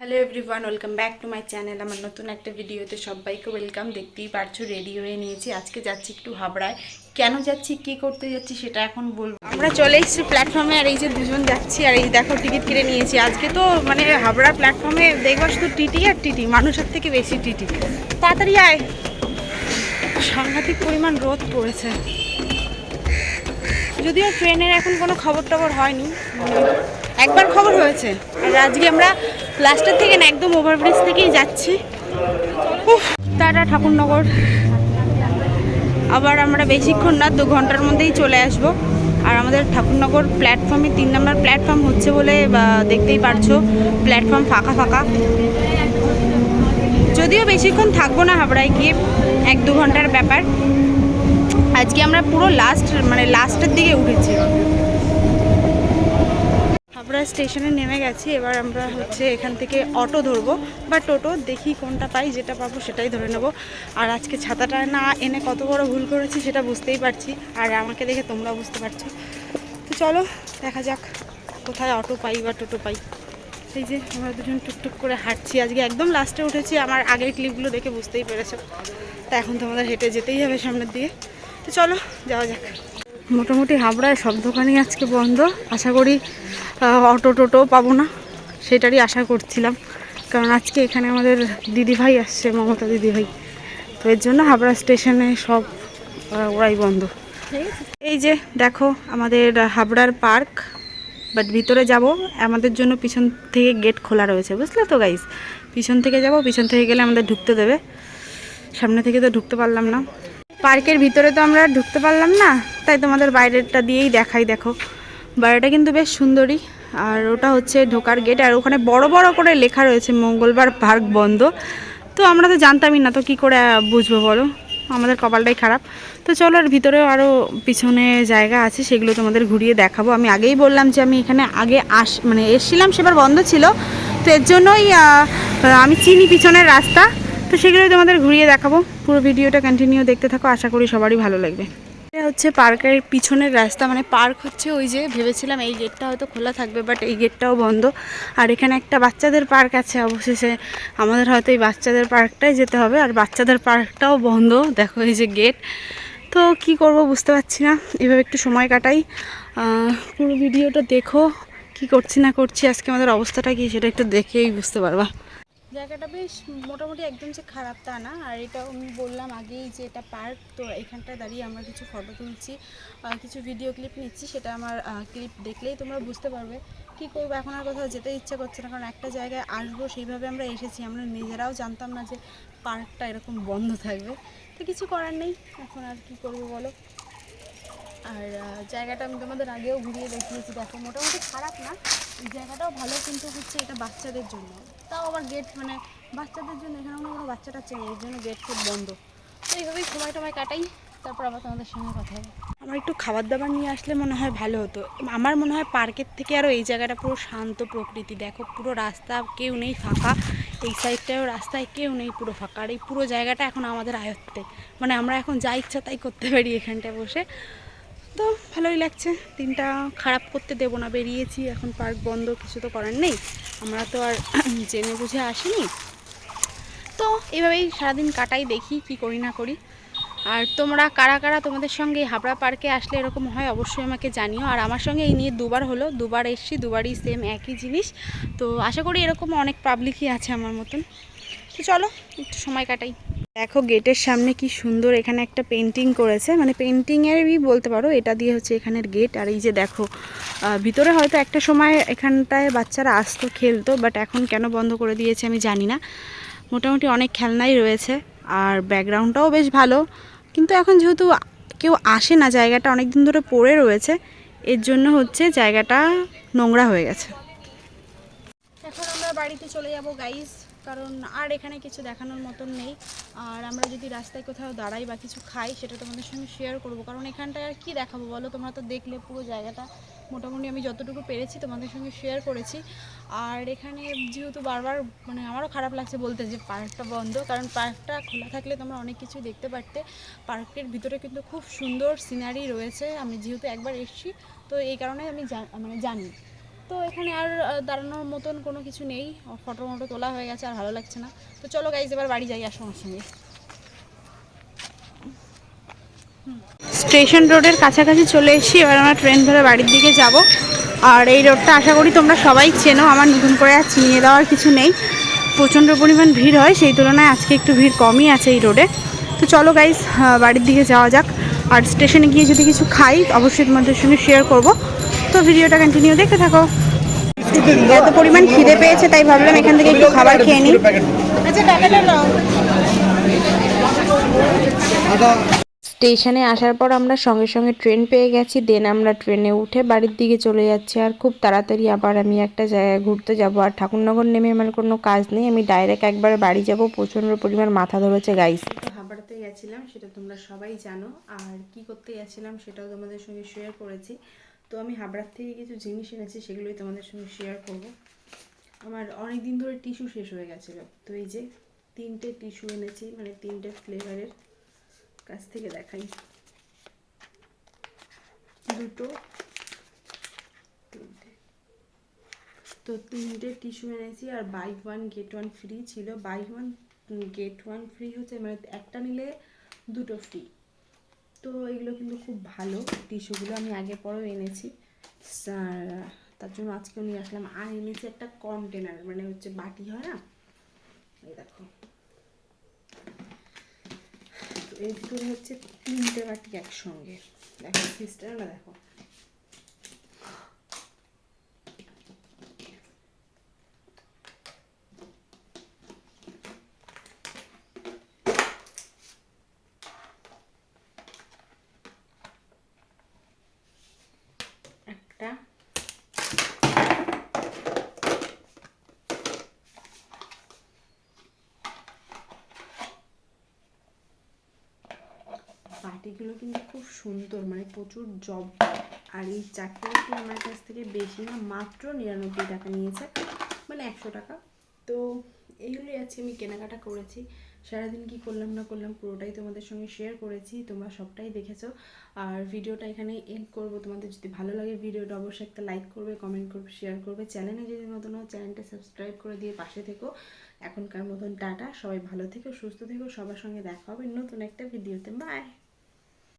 Hello everyone welcome back to my channel আমার নতুন একটা ভিডিওতে সবাইকে ওয়েলকাম দেখতেই পারছ রেডি হয়ে নিয়েছি। আজকে যাচ্ছি একটু হাবড়ায়। কেন যাচ্ছি, কি করতে যাচ্ছি সেটা এখন বলব। আমরা চলে এসেছি প্ল্যাটফর্মে আর এই যে দুজন যাচ্ছি, আর এই দেখো টিকিট কিনে নিয়েছি। আজকে তো মানে হাবড়া প্ল্যাটফর্মে দেখবা শুধু টিটি আর টিটি, মানুষের থেকে বেশি টিটি। তাড়াতাড়ি আয়। সাংঘাতিক পরিমাণ রোদ পড়েছে। যদিও ট্রেনের এখন কোনো খবর টবর হয়নি। একবার খবর হয়েছে। আর আজকে আমরা লাস্টের থেকে না, একদম ওভারব্রিজ থেকেই যাচ্ছি। টাটা ঠাকুরনগর। আবার আমরা বেশিক্ষণ না, দু ঘণ্টার মধ্যেই চলে আসব। আর আমাদের ঠাকুরনগর প্ল্যাটফর্মে, তিন নম্বর প্ল্যাটফর্ম হচ্ছে বলে দেখতেই পারছ, প্ল্যাটফর্ম ফাঁকা ফাঁকা। যদিও বেশিক্ষণ থাকব না হাবড়ায় গিয়ে, এক দু ঘণ্টার ব্যাপার। আজকে আমরা পুরো লাস্ট মানে লাস্টের দিকে উঠেছি। হাবড়া স্টেশনে নেমে গেছি, এবার আমরা হচ্ছে এখান থেকে অটো ধরবো, বা টোটো, দেখি কোনটা পাই, যেটা পাবো সেটাই ধরে নেব। আর আজকে ছাতাটা না এনে কত বড় ভুল করেছি সেটা বুঝতেই পারছি, আর আমাকে দেখে তোমরা বুঝতে পারছ। তো চলো, দেখা যাক কোথায় অটো পাই বা টোটো পাই। এই যে, আমরা দুজন টুকটুক করে হাঁটছি। আজকে একদম লাস্টে উঠেছি, আমার আগের ক্লিপগুলো দেখে বুঝতেই পেরেছ। তা এখন তোমাদের হেঁটে যেতেই হবে সামনের দিকে। তো চলো, যাওয়া যাক। মোটামুটি হাবড়ায় সব দোকানই আজকে বন্ধ। আশা করি অটো টোটো পাবো না, সেটারই আশা করছিলাম। কারণ আজকে এখানে আমাদের দিদিভাই আসছে, মমতা দিদিভাই। তো এর জন্য হাবড়া স্টেশনে সব ওরাই বন্ধ। এই যে দেখো, আমাদের হাবড়ার পার্ক, বাট ভিতরে যাব। আমাদের জন্য পিছন থেকে গেট খোলা রয়েছে, বুঝলে তো গাইজ পিছন থেকে যাব, পিছন থেকে গেলে আমাদের ঢুকতে দেবে। সামনে থেকে তো ঢুকতে পারলাম না। পার্কের ভিতরে তো আমরা ঢুকতে পারলাম না, তাই তোমাদের বাইরেরটা দিয়েই দেখাই, দেখো। বাইরেটা কিন্তু বেশ সুন্দরী, আর ওটা হচ্ছে ঢোকার গেট আর ওখানে বড় বড় করে লেখা রয়েছে মঙ্গলবার পার্ক বন্ধ। তো আমরা তো জানতামই না, তো কি করে বুঝব বলো? আমাদের কপালটাই খারাপ। তো চলো, আর ভিতরেও আরও পিছনে জায়গা আছে, সেগুলো তোমাদের ঘুরিয়ে দেখাবো। আমি আগেই বললাম যে আমি এখানে আগে আস মানে এসছিলাম, সেবার বন্ধ ছিল। তো এর জন্যই আমি চিনি পিছনের রাস্তা। তো সেগুলোই তোমাদের ঘুরিয়ে দেখাবো। পুরো ভিডিওটা কন্টিনিউ দেখতে থাকো, আশা করি সবারই ভালো লাগবে। এটা হচ্ছে পার্কের পিছনের রাস্তা মানে পার্ক হচ্ছে ওই যে ভেবেছিলাম এই গেটটা হয়তো খোলা থাকবে বাট এই গেটটাও বন্ধ। আর এখানে একটা বাচ্চাদের পার্ক আছে, অবশেষে আমাদের হয়তো এই বাচ্চাদের পার্কটাই যেতে হবে। আর বাচ্চাদের পার্কটাও বন্ধ, দেখো এই যে গেট তো কি করব বুঝতে পারছি না, এভাবে একটু সময় কাটাই। পুরো ভিডিওটা দেখো, কি করছি না করছি, আজকে আমাদের অবস্থাটা কি সেটা একটু দেখেই বুঝতে পারবা। জায়গাটা বেশ মোটামুটি একদম যে খারাপ তা না। আর এটা আমি বললাম আগেই যে এটা পার্ক, তো এখানটায় দাঁড়িয়ে আমরা কিছু ফটো তুলছি কিছু ভিডিও ক্লিপ নিচ্ছি, সেটা আমার ক্লিপ দেখলেই তোমরা বুঝতে পারবে কী করব। এখন আর কোথাও যেতে ইচ্ছে করছে না, কারণ একটা জায়গায় আসব, সেইভাবে আমরা এসেছি। আমরা নিজেরাও জানতাম না যে পার্কটা এরকম বন্ধ থাকবে। তো কিছু করার নেই, এখন আর কি করব বলো? আর জায়গাটা আমি তোমাদের আগেও ঘুরিয়ে দেখিয়েছি। দেখো, মোটামুটি খারাপ না, এই জায়গাটাও ভালো, কিন্তু হচ্ছে এটা বাচ্চাদের জন্য। তাও আবার গেট মানে বাচ্চাদের জন্য এখানে কোনো কোনো বাচ্চাটা চেনে, এর জন্য গেট খুব বন্ধ। তো এইভাবেই সময় টময় কাটাই, তারপর আবার তোমাদের সঙ্গে কথা হবে। আমার একটু খাবার দাবার নিয়ে আসলে মনে হয় ভালো হতো। আমার মনে হয় পার্কের থেকে আরও এই জায়গাটা পুরো শান্ত প্রকৃতি। দেখো, পুরো রাস্তা কেউ নেই ফাঁকা, এই সাইডটাও রাস্তায় কেউ নেই পুরো ফাঁকা। আর এই পুরো জায়গাটা এখন আমাদের আয়ত্তে। মানে আমরা এখন যা ইচ্ছা তাই করতে পারি এখানটায় বসে। তো ভালোই লাগছে। দিনটা খারাপ করতে দেবো না, বেরিয়েছি, এখন পার্ক বন্ধ, কিছু তো করার নেই। আমরা তো আর জেনে বুঝে আসিনি। তো এইভাবেই সারাদিন কাটাই, দেখি কি করি না করি। আর তোমরা কারা কারা তোমাদের সঙ্গে হাবড়া পার্কে আসলে এরকম হয়, অবশ্যই আমাকে জানিও। আর আমার সঙ্গে এই নিয়ে দুবার হলো, দুবার এসছি, দুবারই সেম একই জিনিস। তো আশা করি এরকম অনেক পাবলিকই আছে আমার মতন। তো চলো, একটু সময় কাটাই। দেখো গেটের সামনে কি সুন্দর এখানে একটা পেন্টিং করেছে। মানে পেন্টিংয়েরই বলতে পারো, এটা দিয়ে হচ্ছে এখানের গেট আর এই যে দেখো ভিতরে হয়তো একটা সময় এখানটায় বাচ্চারা আসতো, খেলতো বাট এখন কেন বন্ধ করে দিয়েছে আমি জানি না। মোটামুটি অনেক খেলনাই রয়েছে, আর ব্যাকগ্রাউন্ডটাও বেশ ভালো। কিন্তু এখন যেহেতু কেউ আসে না, জায়গাটা অনেক দিন ধরে পড়ে রয়েছে, এর জন্য হচ্ছে জায়গাটা নোংরা হয়ে গেছে। এখন আমরা বাড়িতে চলে যাব গাইস কারণ আর এখানে কিছু দেখানোর মতন নেই। আর আমরা যদি রাস্তায় কোথাও দাঁড়াই বা কিছু খাই, সেটা তোমাদের সঙ্গে শেয়ার করব। কারণ এখানটায় আর কি দেখাবো বলো? তোমরা তো দেখলে পুরো জায়গাটা। মোটামুটি আমি যতটুকু পেরেছি তোমাদের সঙ্গে শেয়ার করেছি। আর এখানে যেহেতু বারবার মানে আমারও খারাপ লাগছে বলতে যে পার্কটা বন্ধ, কারণ পার্কটা খোলা থাকলে তোমরা অনেক কিছুই দেখতে পারতে। পার্কের ভিতরে কিন্তু খুব সুন্দর সিনারি রয়েছে। আমি যেহেতু একবার এসেছি, তো এই কারণে আমি মানে জানি। তো এখানে আর দাঁড়ানোর মতন কোনো কিছু নেই। ফটো মটো তোলা হয়ে গেছে, আর ভালো লাগছে না। তো চলো গাইজ এবার বাড়ি যাই আসো আমার সঙ্গে। স্টেশন রোডের কাছাকাছি চলে এসেছি, এবার আমরা ট্রেন ধরে বাড়ির দিকে যাব। আর এই রোডটা আশা করি তোমরা সবাই চেনো, আমার নতুন করে আর চিনিয়ে দেওয়ার কিছু নেই। প্রচণ্ড পরিমাণ ভিড় হয়, সেই তুলনায় আজকে একটু ভিড় কমই আছে এই রোডে তো চলো গাইজ বাড়ির দিকে যাওয়া যাক। আর স্টেশনে গিয়ে যদি কিছু খাই, অবশ্যই তোমাদের সঙ্গে শেয়ার করব। তো ভিডিওটা কন্টিনিউ দেখতে থাকো। এত পরিমাণ খিদে পেয়েছে তাই ভাবলাম এখান থেকে একটু খাবার খেয়ে নিই। আচ্ছা টাকাটা নাও। স্টেশনে আসার পর আমরা সঙ্গে সঙ্গে ট্রেন পেয়ে গেছি দেন আমরা ট্রেনে উঠে বাড়ির দিকে চলে যাচ্ছি আর খুব তাড়াতাড়ি আবার আমি একটা জায়গায় ঘুরতে যাব। আর ঠাকুরনগর নেমে আমার কোনো কাজ নেই আমি ডাইরেক্ট একবার বাড়ি যাব প্রচণ্ড পরিমাণ মাথা ধরেছে গাইস তো হাবড়াতে গেছিলাম সেটা তোমরা সবাই জানো আর কি করতে গেছিলাম সেটাও তোমাদের সঙ্গে শেয়ার করেছি। তো আমি হাবড়ার থেকে কিছু জিনিস এনেছি, সেগুলোই তোমাদের সঙ্গে শেয়ার করব। আমার অনেক দিন ধরে টিস্যু শেষ হয়ে গেছিল। তো এই যে তিনটে টিস্যু এনেছি মানে তিনটে ফ্লেভারের কাছ থেকে দেখাই। দুটো, তিনটে। তো তিনটে টিস্যু এনেছি আর buy one get one free ছিল। Buy one get one free হচ্ছে মানে একটা নিলে দুটো ফ্রি তো এগুলো কিন্তু খুব ভালো টিস্যুগুলো আমি আগে পরেও এনেছি। তার জন্য আজকেও নিয়ে আসলাম। আর এনেছি একটা কন্টেনার মানে হচ্ছে বাটি হয় না? এই দেখো। এর ভিতরে হচ্ছে তিনটে বাটি একসঙ্গে। দেখো সিস্টেমটা দেখো। একটা। বাটিগুলো কিন্তু খুব সুন্দর মানে প্রচুর জব। আর এই চারটে বাটি আমার কাছ থেকে বেশি না, মাত্র নিরানব্বই টাকা নিয়েছে মানে একশো টাকা। তো এইগুলোই আছে আমি কেনাকাটা করেছি। সারাদিন কি করলাম না করলাম পুরোটাই তোমাদের সঙ্গে শেয়ার করেছি, তোমরা সবটাই দেখেছ। আর ভিডিওটা এখানে এন্ড করব। তোমাদের যদি ভালো লাগে ভিডিওটা অবশ্যই একটা লাইক করবে কমেন্ট করবে শেয়ার করবে। চ্যানেলে যদি নতুন হয় চ্যানেলটা সাবস্ক্রাইব করে দিয়ে পাশে থেকো। এখনকার মতন টাটা। সবাই ভালো থেকো, সুস্থ থেকো। সবার সঙ্গে দেখা হবে নতুন একটা ভিডিওতে বাই